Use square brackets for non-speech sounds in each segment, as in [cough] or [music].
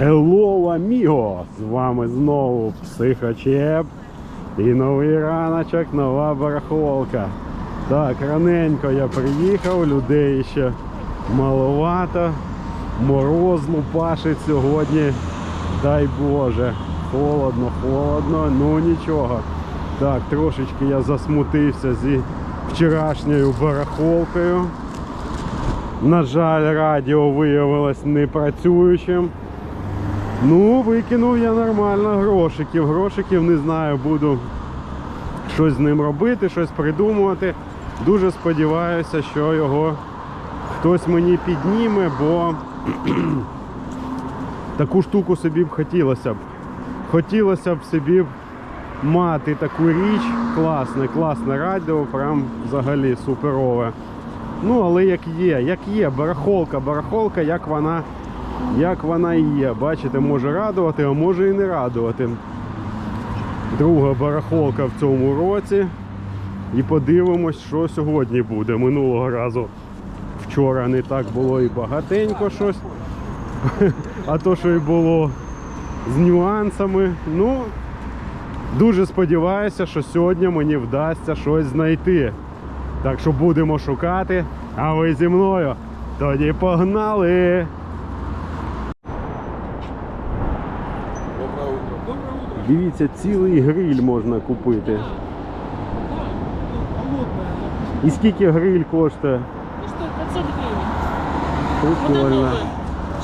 Hello, amigo! З вами знову Психочеп. І новий раночок, нова барахолка. Так, раненько я приїхав, людей ще маловато. Мороз лупашить сьогодні. Дай Боже. Холодно, холодно, ну нічого. Так, трошечки я засмутився зі вчорашньою барахолкою. На жаль, радіо виявилось непрацюючим. Ну, викинув я нормально грошиків. Грошиків не знаю, буду щось з ним робити, щось придумувати. Дуже сподіваюся, що його хтось мені підніме, бо [clears throat] таку штуку собі б хотілося б. Хотілося б собі б мати таку річ. Класне, класне радіо, прям взагалі суперове. Ну, але як є, як є, барахолка, барахолка, як вона, як вона є. Бачите, може радувати, а може і не радувати. Друга барахолка в цьому році. І подивимось, що сьогодні буде. Минулого разу вчора не так було і багатенько щось. [laughs] А то, що і було з нюансами. Ну, дуже сподіваюся, що сьогодні мені вдасться щось знайти. Так що будемо шукати, а ви зі мною. Тоді погнали! Дивіться, цілий гриль можна купити. І скільки гриль коштує? Коштує що, 500 гривень. Прикольно.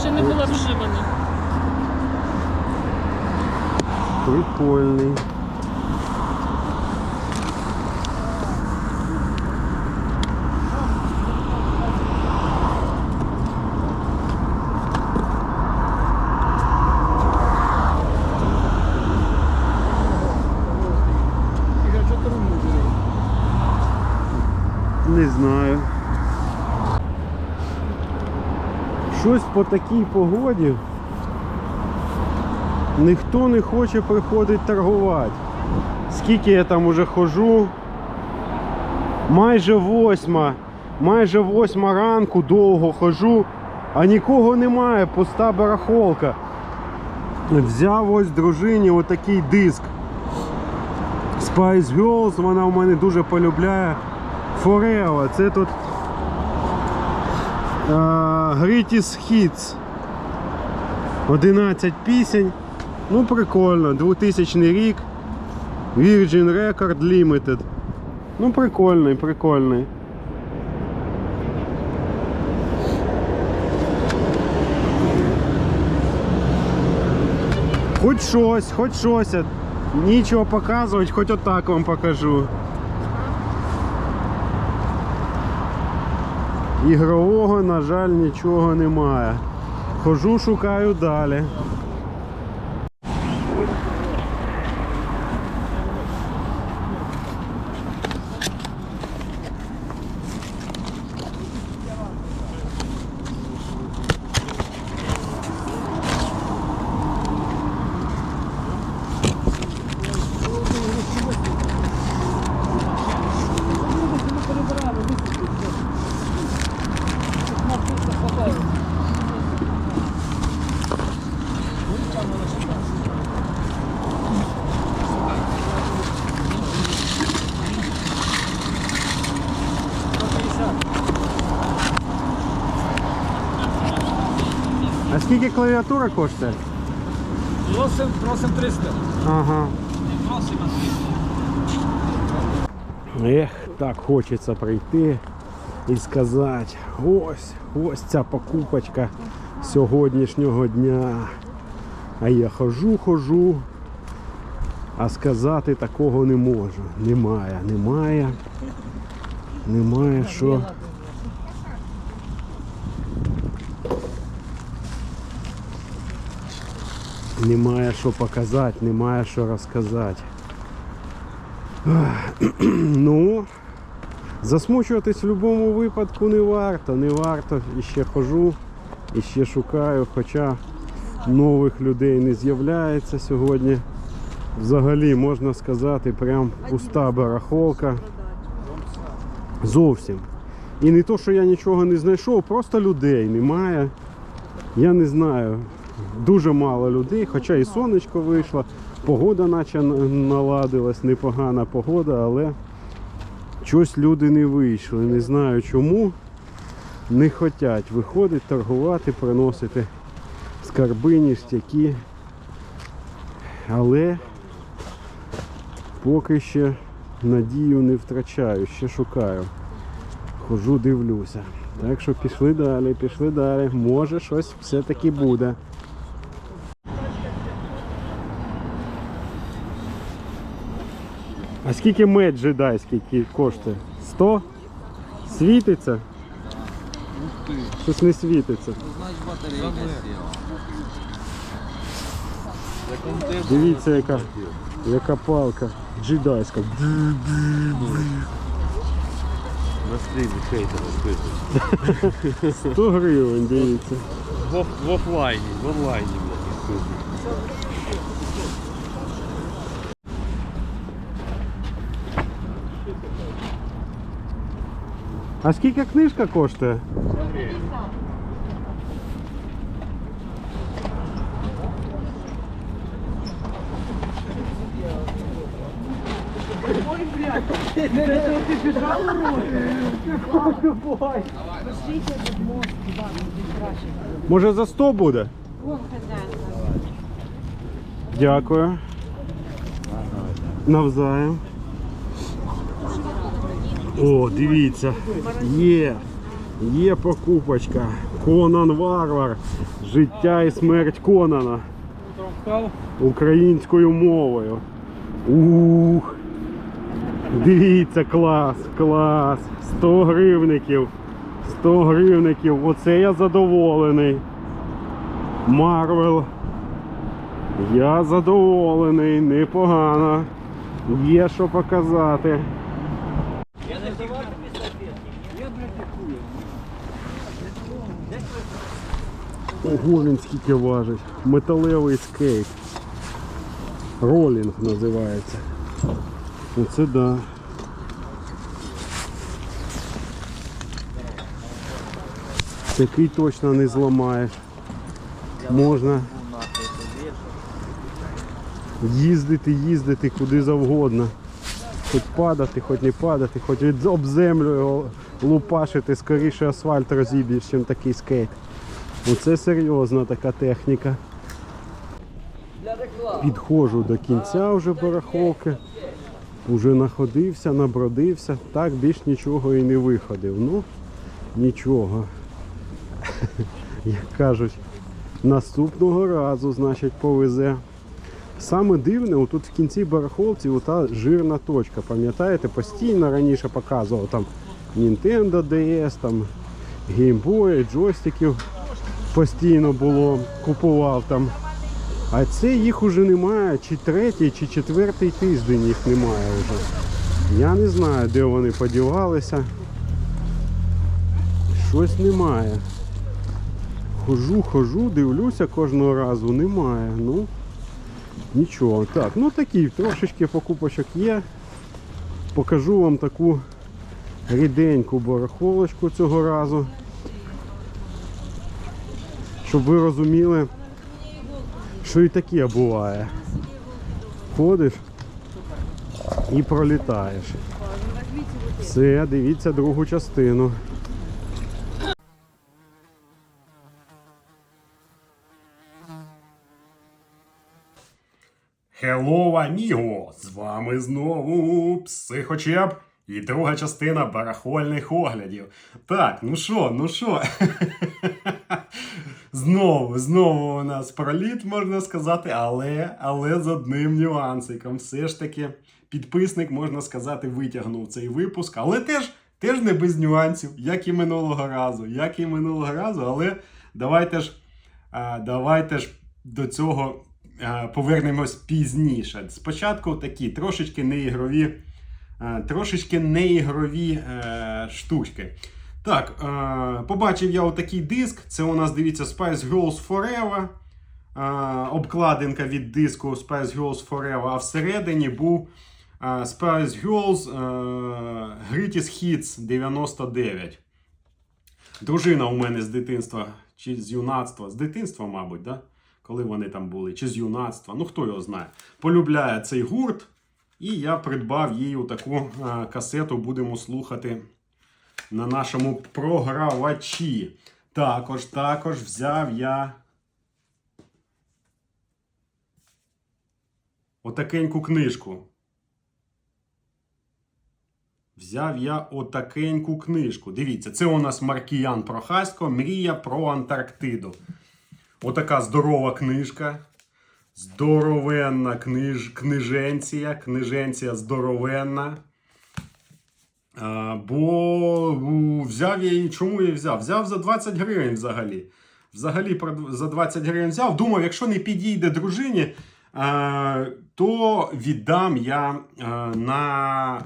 Ще не було вживана. Прикольний. Щось по такій погоді. Ніхто не хоче приходити торгувати. Скільки я там уже хожу? Майже восьма. Майже восьма ранку довго хожу, а нікого немає, пуста барахолка. Взяв ось дружині отакий диск. Spice Girls, вона в мене дуже полюбляє. Forever. Це тут е, Greatest Hits. 11 пісень. Ну, прикольно. 2000 рік. Virgin Record Limited. Ну, прикольний, прикольний. Хоч щось, хоч щось. Нічого показувати, хоч отак вам покажу. Ігрового, на жаль, нічого немає. Хожу, шукаю далі. Скільки клавіатура коштує? Просим, просим 300. Ага. Просим 300. Ех, так хочеться прийти і сказати, ось, ось ця покупочка сьогоднішнього дня. А я хожу, хожу, а сказати такого не можу. Немає, немає. Немає що. Немає що показати, немає що розказати. [clears throat] Ну, засмучуватись в будь-якому випадку не варто, не варто. І ще хожу, і ще шукаю, хоча нових людей не з'являється сьогодні. Взагалі, можна сказати, прям пуста барахолка. Зовсім. І не то, що я нічого не знайшов, просто людей немає. Я не знаю. Дуже мало людей, хоча і сонечко вийшло, погода наче наладилась, непогана погода, але щось люди не вийшли. Не знаю чому. Не хочуть виходити, торгувати, приносити скарби, ніштяки. Але поки ще надію не втрачаю, ще шукаю. Хожу, дивлюся. Так що пішли далі, пішли далі. Може щось все-таки буде. А скільки мед джедайський ки- коштує? 100? Світиться? Щось не світиться. Дивіться, яка, яка палка джедайська. На стрімі хейтери списують. 100 гривень, дивіться. В офлайні, в онлайні, блядь, А скільки книжка коштує? Може за 100 буде? Дякую. Навзаєм. О, дивіться. Є. Є покупочка. Конан Варвар. Життя і смерть Конана. Українською мовою. Ух. Дивіться, клас, клас. 100 гривників. 100 гривників. Оце я задоволений. Марвел. Я задоволений, непогано. Є що показати. Ого, він скільки важить. Металевий скейт. Ролінг називається. Оце да. Такий точно не зламаєш. Можна їздити, їздити куди завгодно. Хоч падати, хоч не падати, хоч об землю його лупашити, скоріше асфальт розіб'єш, ніж такий скейт. Оце серйозна така техніка. Підходжу до кінця вже барахолки. Уже находився, набродився. Так більш нічого і не виходив. Ну, нічого. [laughs] Як кажуть, наступного разу, значить, повезе. Саме дивне, отут в кінці барахолці ота жирна точка. Пам'ятаєте, постійно раніше показував там Nintendo DS, там Boy, джойстиків постійно було, купував там. А це їх уже немає, чи третій, чи четвертий тиждень їх немає вже. Я не знаю, де вони подівалися. Щось немає. Хожу, хожу, дивлюся кожного разу, немає. Ну, нічого. Так, ну такі трошечки покупочок є. Покажу вам таку ріденьку барахолочку цього разу. Щоб ви розуміли, що і таке буває. Ходиш і пролітаєш. Все, дивіться другу частину. Hello, amigo! З вами знову Психочеп і друга частина барахольних оглядів. Так, ну що, ну що? [laughs] знову, знову у нас проліт, можна сказати, але, але з одним нюансиком. Все ж таки, підписник, можна сказати, витягнув цей випуск, але теж, теж не без нюансів, як і минулого разу, як і минулого разу, але давайте ж, давайте ж до цього повернемось пізніше. Спочатку такі трошечки неігрові, трошечки неігрові е, штучки. Так, е, побачив я отакий диск. Це у нас, дивіться, Spice Girls Forever. Е, обкладинка від диску Spice Girls Forever, а всередині був е, Spice Girls е, Greatest Hits 99. Дружина у мене з дитинства чи з юнацтва, з дитинства, мабуть, да? коли вони там були, чи з юнацтва, ну хто його знає. Полюбляє цей гурт. І я придбав їй таку е, касету, будемо слухати на нашому програвачі. Також, також взяв я отакеньку книжку. Взяв я отакеньку книжку. Дивіться, це у нас Маркіян Прохасько Мрія про Антарктиду. Отака здорова книжка. Здоровенна книж, книженція. Книженція здоровенна. Бо у, взяв я її. Чому я взяв? Взяв за 20 гривень взагалі. Взагалі за 20 гривень взяв. Думав, якщо не підійде дружині, то віддам я на.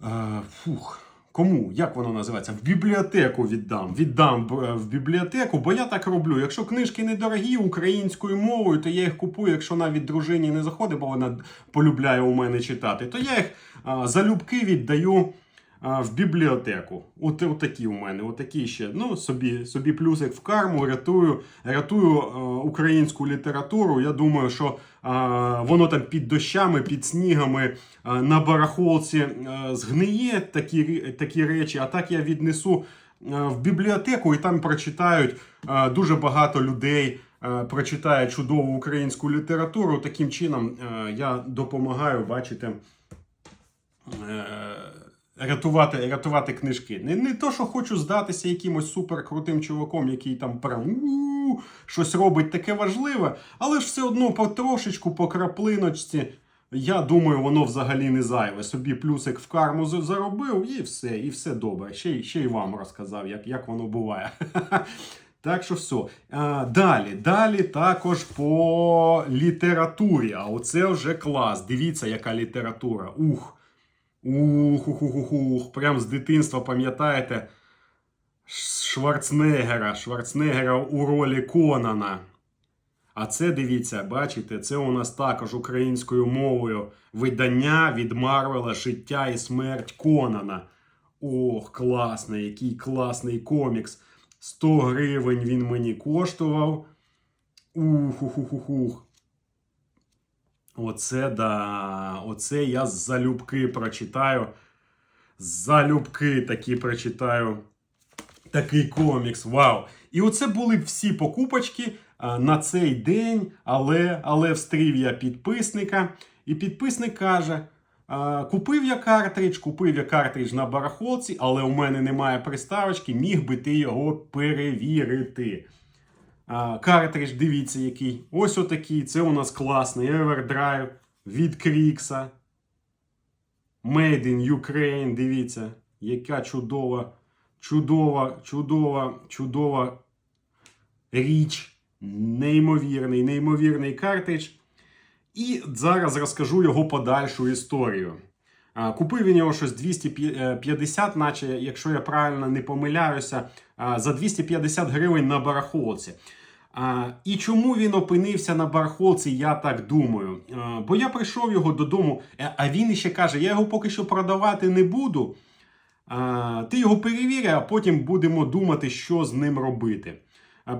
а, фух. Кому? Як воно називається? В бібліотеку віддам. Віддам в бібліотеку, бо я так роблю. Якщо книжки недорогі українською мовою, то я їх купую, якщо навіть дружині не заходить, бо вона полюбляє у мене читати, то я їх а, залюбки віддаю в бібліотеку. От, от такі у мене, от такі ще. Ну, собі, собі плюсик в карму, рятую, рятую а, українську літературу. Я думаю, що воно там під дощами, під снігами на барахолці згниє такі, такі речі, а так я віднесу в бібліотеку і там прочитають дуже багато людей. е, Прочитає чудову українську літературу. Таким чином е, я допомагаю, бачите, е, рятувати, рятувати книжки. Не, не то, що хочу здатися якимось суперкрутим чуваком, який там прям щось робить таке важливе, але ж все одно потрошечку, по краплиночці. Я думаю, воно взагалі не зайве. Собі плюсик в карму заробив, і все, і все добре. Ще, ще й вам розказав, як, як воно буває. [laughs] Так що все. Далі, далі також по літературі. А оце вже клас. Дивіться, яка література. Ух. Ух, ух, ух, ух. Прям з дитинства пам'ятаєте Шварценеггера. Шварценеггера у ролі Конана. А це дивіться, бачите, це у нас також українською мовою видання від Марвела Життя і смерть Конана. Ох, класний, який класний комікс. 100 гривень він мені коштував. Ух, ух, ух, ух, ух. Оце да. Оце я залюбки прочитаю. Залюбки такі прочитаю. Такий комікс. Вау! І оце були всі покупочки на цей день, але, але встрів я підписника. І підписник каже: купив я картридж, купив я картридж на барахолці, але у мене немає приставочки, міг би ти його перевірити. Картридж, дивіться, який. Ось отакий. Це у нас класний Everdrive від Крікса. Made in Ukraine. Дивіться, яка чудова, чудова, чудова, чудова річ. Неймовірний, неймовірний картридж. І зараз розкажу його подальшу історію. Купив він його щось 250, наче, якщо я правильно не помиляюся, за 250 гривень на барахолці. І чому він опинився на барахолці, я так думаю. Бо я прийшов його додому, е, а він іще каже: я його поки що продавати не буду. Ти його перевіряй, а потім будемо думати, що з ним робити.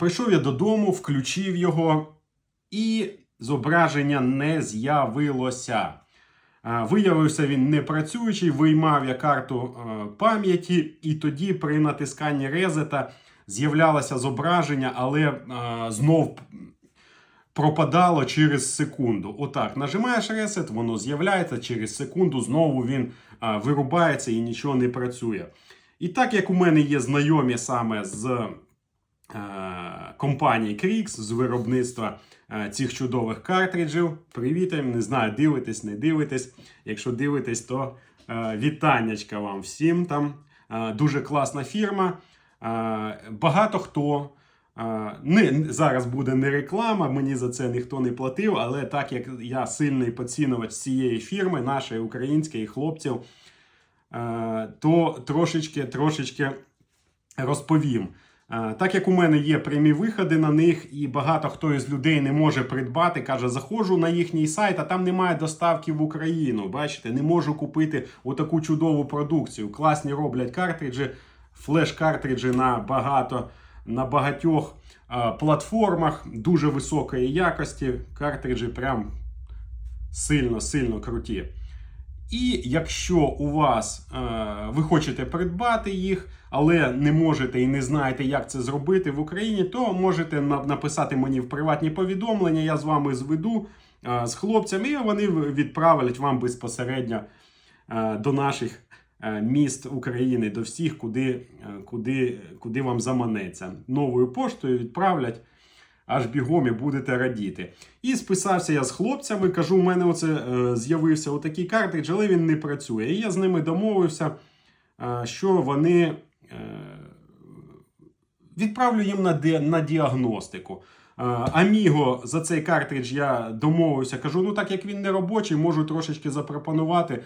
Прийшов я додому, включив його, і зображення не з'явилося. А, Виявився він непрацюючий, виймав я карту е, пам'яті, і тоді при натисканні резета з'являлося зображення, але е, знов пропадало через секунду. Отак, нажимаєш ресет, воно з'являється через секунду, знову він е, вирубається і нічого не працює. І так як у мене є знайомі саме з е, компанії Krix, з виробництва е, цих чудових картриджів. Привіт, не знаю, дивитесь, не дивитесь. Якщо дивитесь, то е, вітаннячка вам всім там. Е, дуже класна фірма. Е, багато хто. е, Не, зараз буде не реклама, мені за це ніхто не платив, але так як я сильний поцінувач цієї фірми, нашої української хлопців, е, то трошечки, трошечки розповім. Е, Так як у мене є прямі виходи на них, і багато хто із людей не може придбати, каже, заходжу на їхній сайт, а там немає доставки в Україну. Бачите, не можу купити отаку чудову продукцію. Класні роблять картриджі, флеш-картриджі на багато на багатьох е, платформах дуже високої якості. Картриджі прям сильно-сильно круті. І якщо у вас е, ви хочете придбати їх, але не можете і не знаєте, як це зробити в Україні, то можете на- написати мені в приватні повідомлення. Я з вами зведу е, з хлопцями, і вони відправлять вам безпосередньо е, до наших е, міст України, до всіх, куди, е, куди, куди вам заманеться. Новою поштою відправлять. Аж бігом і будете радіти. І списався я з хлопцями. Кажу, у мене оце е, з'явився отакий картридж, але він не працює. І я з ними домовився, е, що вони е, відправлю їм на, ді... на діагностику. Е, Аміго за цей картридж я домовився. Кажу, ну так як він не робочий, можу трошечки запропонувати. Е,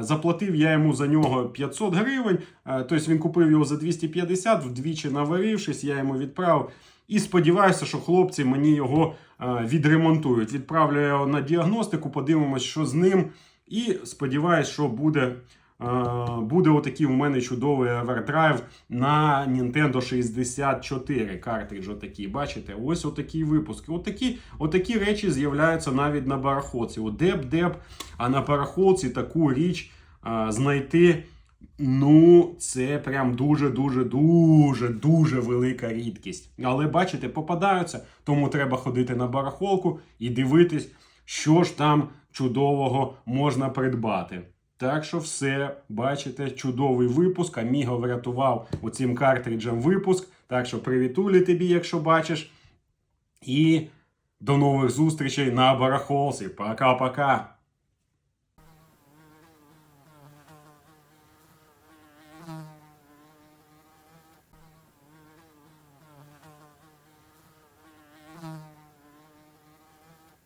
Заплатив я йому за нього 500 гривень. Е, Тобто він купив його за 250, вдвічі наварившись, я йому відправив. І сподіваюся, що хлопці мені його відремонтують. Відправлю його на діагностику, подивимось, що з ним. І сподіваюся, що буде, буде отакий у мене чудовий овердрайв на Nintendo 64 картридж. Отакий, бачите? Ось отакий випуск. Отакі, отакі речі з'являються навіть на барахолці. От деп-деп, а на барахолці таку річ е, знайти. Ну, це прям дуже, дуже, дуже, дуже велика рідкість. Але бачите, попадаються, тому треба ходити на барахолку і дивитись, що ж там чудового можна придбати. Так що все, бачите, чудовий випуск. Аміго врятував оцим картриджем випуск. Так що привітулі тобі, якщо бачиш. І до нових зустрічей на барахолці. Пока-пока.